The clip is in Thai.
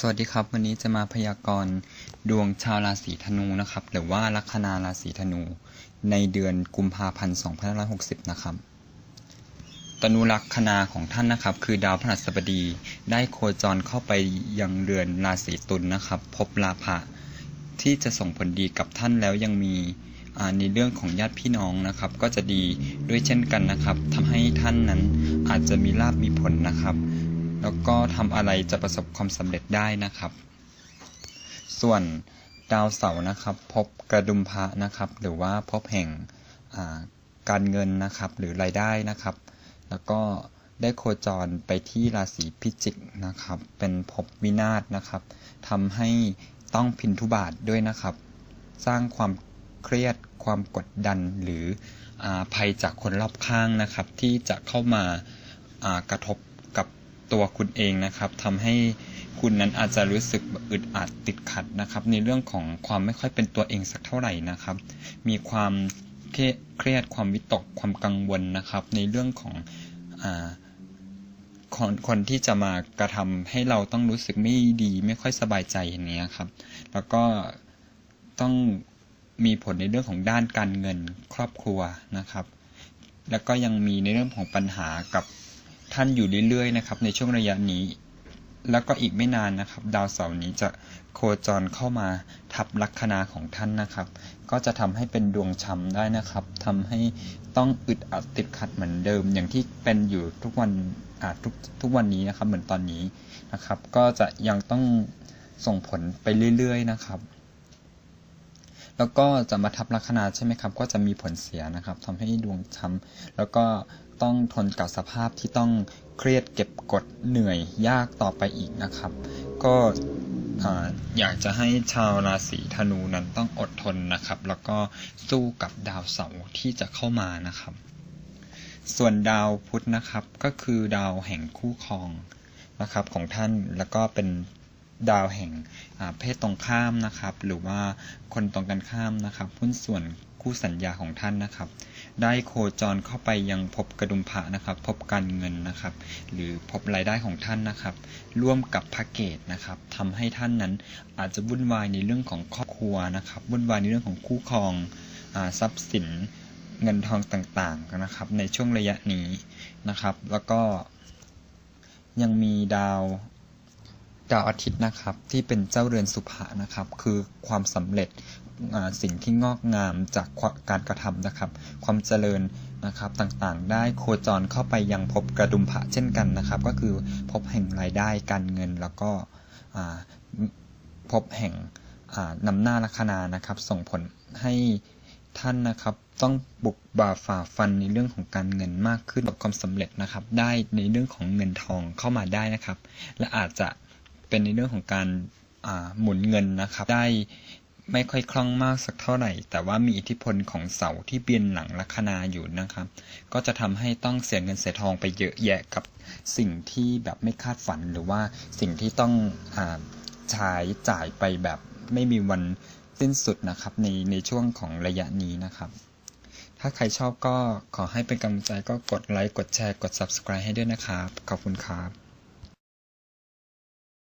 สวัสดีครับ วันนี้จะมาพยากรณ์ดวงชาวราศีธนูนะครับ หรือว่าลัคนาราศีธนู ในเดือนกุมภาพันธ์2560 นะครับตนุลัคนาของท่านนะครับ คือดาวพฤหัสบดีได้โคจรเข้าไปยังเรือนราศีตุลนนะครับ พบลาภะที่จะส่งผลดีกับท่านแล้วยังมีในเรื่องของญาติพี่น้องนะครับ ก็จะดีด้วยเช่นกันนะครับทำให้ท่านนั้นอาจจะมีลาบมีผลนะครับ แล้วก็ทำอะไรจะประสบความสำเร็จได้นะครับ ส่วนดาวเสาร์นะครับพบกระดุมพระนะครับ หรือว่าพบแห่งการเงินนะครับ หรือรายได้นะครับ แล้วก็ได้โคจรไปที่ราศีพิจิกนะครับ เป็นพบวินาศนะครับทำให้ต้องพินทุบาทด้วยนะครับ สร้างความเครียดความกดดันหรืออภัยจากคนรอบข้างนะครับ ที่จะเข้ามากระทบ ตัวคุณเองนะครับทำให้คุณนั้นอาจจะรู้สึกอึดอัดติดขัดนะครับ ในเรื่องของความไม่ค่อยเป็นตัวเองสักเท่าไหร่นะครับ มีความเครียดความวิตกความกังวลนะครับ ในเรื่องของอคนคนที่จะมากระทำให้เราต้องรู้สึกไม่ดีไม่ค่อยสบายใจอย่างนี้ครับ แล้วก็ต้องมีผลในเรื่องของด้านการเงินครอบครัวนะครับ แล้วก็ยังมีในเรื่องของปัญหากับ ท่านอยู่เรื่อยๆนะครับในช่วงระยะนี้ แล้วก็อีกไม่นานนะครับ ดาวเสาร์นี้จะโคจรเข้ามาทับลัคนาของท่านนะครับ ก็จะทำให้เป็นดวงช้ำได้นะครับทำให้ต้องอึดอัดติดขัดเหมือนเดิม อย่างที่เป็นอยู่ทุกวันอาทุกทุกวันนี้นะครับ เหมือนตอนนี้นะครับ ก็จะยังต้องส่งผลไปเรื่อย ๆ นะครับ แล้วก็จะมาทับลัคนาใช่ไหมครับ ก็จะมีผลเสียนะครับทำให้ดวงช้ำแล้วก็ต้องทนกับสภาพที่ต้องเครียดเก็บกดเหนื่อยยากต่อไปอีกนะครับ ก็อยากจะให้ชาวราศีธนูนั้นต้องอดทนนะครับ แล้วก็สู้กับดาวเสาร์ที่จะเข้ามานะครับ ส่วนดาวพุธนะครับก็คือดาวแห่งคู่ครองนะครับของท่านแล้วก็เป็น ดาวแห่งเพศตรงข้ามนะครับ หรือว่าคนตรงกันข้ามนะครับหุ้นส่วนคู่สัญญาของท่านนะครับ ได้โคจรเข้าไปยังพบกระดุมพระนะครับ พบการเงินนะครับ หรือพบรายได้ของท่านนะครับ ร่วมกับพระเกตนะครับทำให้ท่านนั้นอาจจะวุ่นวายในเรื่องของครอบครัวนะครับวุ่นวายในเรื่องของคู่ครองอทรัพย์สินเงินทองต่างๆนะครับ ในช่วงระยะนี้นะครับ แล้วก็ยังมีดาว ดาวอาทิตย์นะครับ ที่เป็นเจ้าเรือนสุภานะครับ คือความสำเร็จสิ่งที่งอกงามจากการกระทำนะครับ ความเจริญนะครับต่างๆ ได้โคจรเข้าไปยังพบกระดุมพระเช่นกันนะครับ ก็คือพบแห่งรายได้การเงินแล้วก็พบแห่งนำหน้าลัคนานะครับ ส่งผลให้ท่านนะครับต้องบุกบ่าฝ่าฟันในเรื่องของการเงินมากขึ้นกับความสำเร็จนะครับ ได้ในเรื่องของเงินทองเข้ามาได้นะครับ และอาจจะ เป็นในเรื่องของการหมุนเงินนะครับ ได้ไม่ค่อยคล่องมากสักเท่าไหร่ แต่ว่ามีอิทธิพลของเสาที่เบียนหลังลัคนาอยู่นะครับ ก็จะทำให้ต้องเสียเงินเสียทองไปเยอะแยะกับสิ่งที่แบบไม่คาดฝันหรือว่าสิ่งที่ต้องอใช้จ่ายไปแบบไม่มีวันสิ้นสุดนะครับในในช่วงของระยะนี้นะครับ ถ้าใครชอบก็ขอให้เป็นกำลังใจก็กดไลค์ กดแชร์ กด subscribe ให้ด้วยนะครับ ขอบคุณครับ